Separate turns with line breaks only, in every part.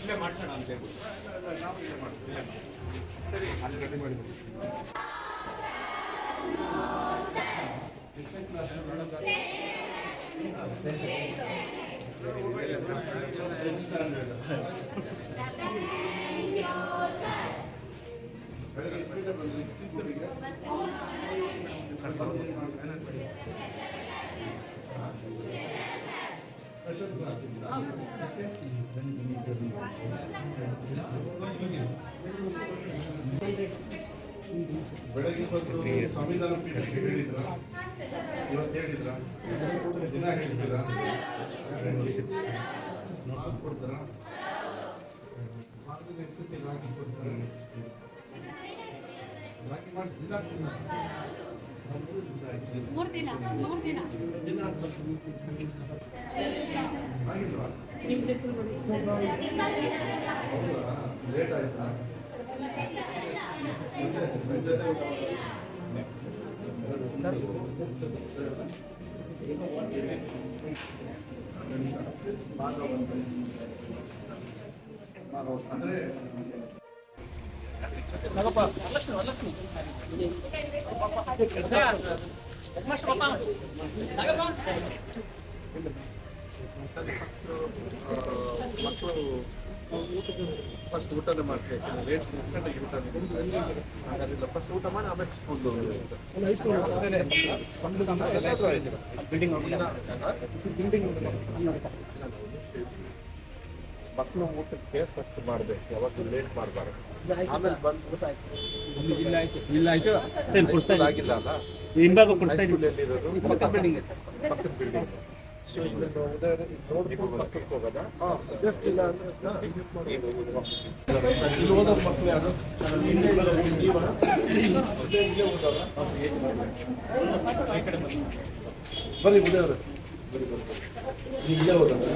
ಇಲ್ಲೇ ಮಾಡ್ಸೋಣ ಅಂತ ಹೇಳಿ ಸರಿ ಅಲ್ಲಿ ರೆಡಿ ಮಾಡಿ
ಬೆಳಗ್ಗೆ ಬಂದು ಸಂವಿಧಾನ ಪೀಠಕ್ಕೆ ಹೇಳಿದ್ರ? ಇವತ್ತು ಹೇಳಿದ್ರ? ದಿನ ಹೇಳ್ತೀರಾ? ಹಾಕಿ ಕೊಡ್ತಾರ? ಮಾರ್ಗದ ನೆಕ್ಸ್ಟ್ ಹಾಕಿ ಕೊಡ್ತಾರೆ? ರಾಕಿ ಮಾಡಿ? ದಿನ. ಮೂರು
ದಿನ. ಮೂರು ದಿನ
ಆಗಿಲ್ವಾ ಲೇಟ್ ಆಯ್ತಾ ಅಂದ್ರೆ ಮಕ್ಕಳು ಫಸ್ಟ್ ಊಟನೇ ಮಾಡ್ತೀವಿ ಯಾಕಂದ್ರೆ ಲೇಟ್ ಗಂಟೆಗೆ ಊಟ ಹಾಗಾಗಿಲ್ಲ ಫಸ್ಟ್ ಊಟ ಮಾಡಿ ಆಮೇಲೆ ಸ್ಕೂಲ್ ಮಕ್ಕಳು ಊಟಕ್ಕೆ ಫಸ್ಟ್ ಮಾಡ್ಬೇಕು ಯಾವತ್ತು ಲೇಟ್ ಮಾಡಬಾರ್ದು. ಆಮೇಲೆ ಬಂದು
ಇಲ್ಲ ಆಯ್ತು. ಇಲ್ಲ ಆಯ್ತು. ಸರಿ ಕೊಡ್ತಾ
ಸ್ಕೂಲ್ ಆಗಿಲ್ಲ ಅಲ್ಲ?
ಹಿಂಭಾಗ
ಎಲ್ಲಿರೋದು
ಪಕ್ಕದ ಬಿಲ್ಡಿಂಗ್
ಪಕ್ಕದ ಬಿಲ್ಡಿಂಗ್ ಸೊ ಇದನ್ನು ನೋಡ್ಕೊಂಡು ಪಕ್ಕಕ್ಕೆ ಹೋಗೋದಾ? ಜಸ್ಟ್ ಇಲ್ಲ ಅಂದ್ರೆ ಇಲ್ಲಿ ಓದೋ ಮಕ್ಕಳು ಯಾರು? ನೀವಾ? ಇಲ್ಲೇ ಇಲ್ಲೇ ಓದೋರಾ? ಬನ್ನಿ ಉದಯವ್ರೆ ಬನ್ನಿ ಇಲ್ಲೇ ಓದೋದು.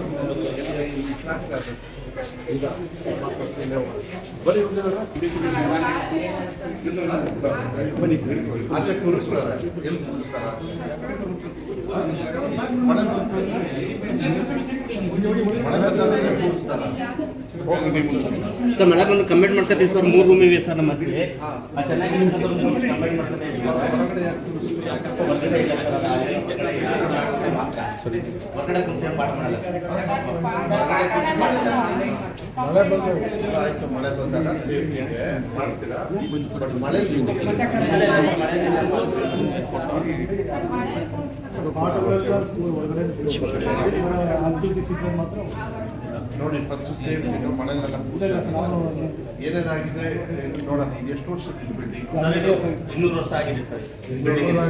ಆಚೆ ಕೂರಿಸ್ತಾರ ಎಲ್ಲಿ ಕೂರಿಸ್ತಾರ ಮಳೆ ಮಳೆ ಬಂದಾಗ ಕೂರಿಸ್ತಾರ
ಸರ್ ಮಳೆ ಬಂದು ಕಮೆಂಟ್ ಮಾಡ್ಕೊತೀವಿ ಸರ್ ಮೂರು ರೂಮ್ ಇವೆ ಸರ್ ನಮ್ಮ ಹತ್ರ ಆ ಚೆನ್ನಾಗಿ ಕಮೆಂಟ್
ಮಳೆ ಬಂದಾಗ ಮಾಡ್ತೀರಾ? ಮಳೆ ನೋಡಿ ಫಸ್ಟ್ ಸೇಫ್ಟಿ ಮಳೆನೆಲ್ಲ ಏನೇನಾಗಿದೆ ಇದು ನೋಡೋಣ ಇದು ಎಷ್ಟು ವರ್ಷದ ಇದು ಬಿಲ್ಡಿಂಗ್
ಸರ್ ಇದು ಇನ್ನೂರು ವರ್ಷ ಆಗಿದೆ ಸರ್.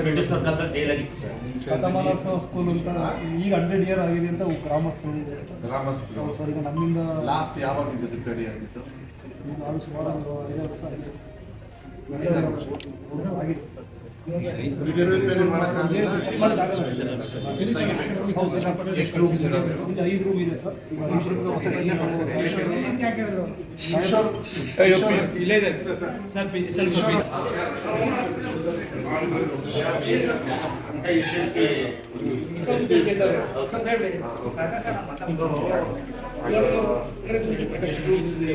ಬ್ರಿಟಿಷ್ ಸರ್ಕಾರದ ಜೈಲಾಗಿತ್ತು ಸರ್.
ಶತಮಾನೋತ್ಸವ ಸ್ಕೂಲ್ ಅಂತ ಈಗ ಹಂಡ್ರೆಡ್ ಇಯರ್ ಆಗಿದೆ ಅಂತ ಗ್ರಾಮಸ್ಥರು.
ಗ್ರಾಮಸ್ಥರು.
ಸರ್ ಈಗ ನಮ್ಮಿಂದ
ಲಾಸ್ಟ್ ಯಾವಾಗ ಇದು ರಿಪೇರಿ ಆಗಿತ್ತು
ನಾವು ಸುಮಾರು ಒಂದು ಐದಾರು ವರ್ಷ ಆಗಿದೆ.
ಎಷ್ಟು ರೂಮ್ಸ್ ಇದಾವೆ
ಇಲ್ಲಿ ಇದೆ
ಎಷ್ಟು ರೂಮ್ಸ್ ಇದೆ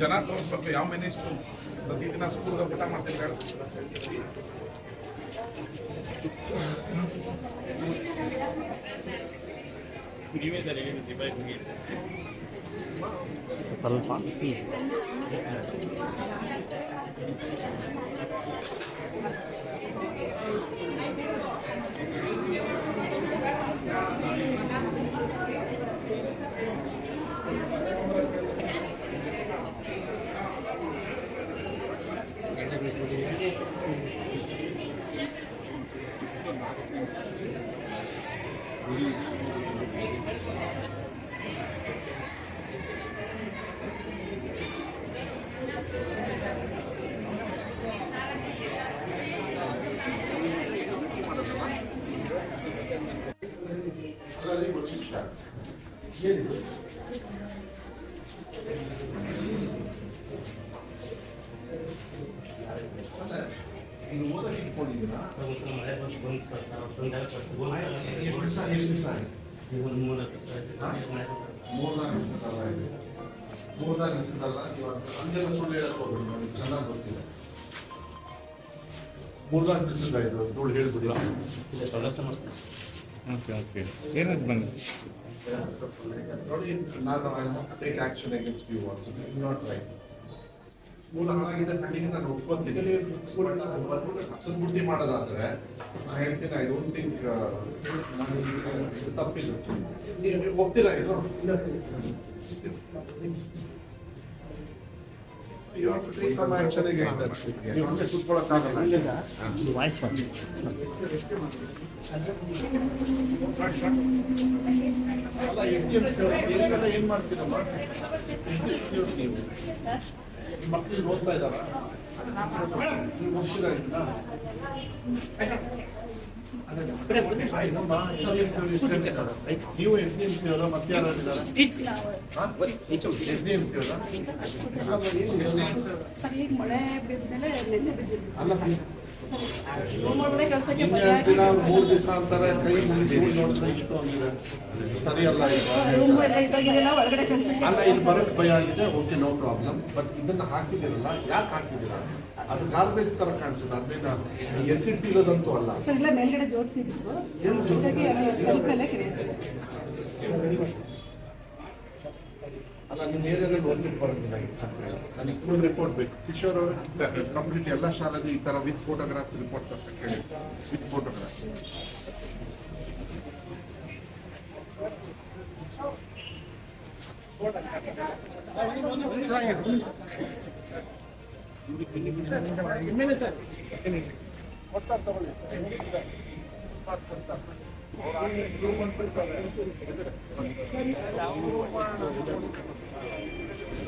ಜನ ತೋರಿಸ್ಬೇಕು ಯಾವ ಮಿನಿಸ್ಟ್ರು ಪ್ರತಿದಿನ ಸ್ಕೂಲ್ಗೆ ಊಟ ಮಾಡ್ತೀನಿ ಹೇಳಿ
ಸ್ವಲ್ಪ
ಅದರಲ್ಲಿ ಒಂದು ನಿಮಿಷ ಏನಿದು ಅಲ್ಲ ಇದು ಓದಕ್ಕೆ ಇಟ್ಕೊಂಡಿದ್ದೀರಾ ಎಷ್ಟು ದಿವಸ ಎಷ್ಟು ದಿವಸ ಆಯ್ತು ಮೂರ್ನಾಲ್ಕು ದಿವಸದಲ್ಲ ಇದೆ. ಮೂರ್ನಾಲ್ಕು ದಿವಸದಲ್ಲ ಇವಾಗ ಹಂಗೆಲ್ಲ ಸುಳ್ಳು ಹೇಳಕ್ ಹೋಗ್ಬೇಡಿ ನೋಡಿ ಚೆನ್ನಾಗಿ ಗೊತ್ತಿದೆ. ಮೂರ್ನಾಲ್ಕು ದಿವಸದ ಇದು ಧೂಳು ಹೇಳ್ಬಿಡಿ.
Okay okay. ಏನಾದ್ರು ಬನ್ನಿ?
ನೋಡಿ ನಾನು I take action against you also not right ಮೂಲ ಹಾಳಾಗಿದೆ ಕಣ್ಣಿಗೆ ನಾನು ಒಪ್ಕೊತೀನಿ ಬಟ್ ನಾನು ಬಂದ್ಬಿಟ್ಟು ಮಾಡೋದಾದ್ರೆ ನಾನು ಹೇಳ್ತೀನಿ ಐ ಡೋಂಟ್ ಥಿಂಕ್ ನಾನು ಇದು ತಪ್ಪಿದ್ದು ನೀವು ಒಪ್ತೀರಾ ಇದು? against that. ನೀವು ಹಂಗೆ ಕುತ್ಕೊಳ್ಳೋಕ್ಕಾಗಲ್ಲ. ಅಲ್ಲ, ಎಸ್ ಮಕ್ಕಳು ಓದ್ತಾ ಇದ್ದಾರಾ? ನೀವು ಎಸ್ ಡಿ ಎಂ ಸಿ ಅವರ? ಮತ್ತೆ ಯಾರು ಇದ್ದಾರೆ ಎಸ್ ಡಿ ಎಂ ಸಿ ಅವರ ಅಲ್ಲ ಮೂರು ದಿವಸ ಅಂತಾರೆ ಕೈ ಮುಗಿದು ನೋಡಿದ್ರೆ ಇಷ್ಟು ಅಂದಿದೆ ಸರಿಯಲ್ಲ ಅಲ್ಲ ಇಲ್ಲಿ ಬರಕ್ ಭಯ ಆಗಿದೆ. ಓಕೆ ನೋ ಪ್ರಾಬ್ಲಮ್ ಬಟ್ ಇದನ್ನ ಹಾಕಿದಿರಲ್ಲ ಯಾಕೆ ಹಾಕಿದಿರ ಅದು ಗಾರ್ಬೇಜ್ ತರ ಕಾಣಿಸುತ್ತೆ. ಅದೇನ? ಎತ್ತಿಟ್ಟಿರೋದಂತೂ ಅಲ್ಲ. ಒಂದಕ್ಕೆ ನನಗೆ ಫುಲ್ ರಿಪೋರ್ಟ್ ಬೇಕು. ಕಿಶೋರ್ ಅವರು ಕಂಪ್ಲೀಟ್ ಎಲ್ಲ ಶಾಲೆದು ಈ ಥರ ವಿತ್ ಫೋಟೋಗ್ರಾಫ್ಸ್ ರಿಪೋರ್ಟ್ ತರ್ಸಕ್ಕೆ ಹೇಳಿ. ವಿತ್ ಫೋಟೋಗ್ರಾಫ್ಸ್ ತಗೊಳ್ಳಿ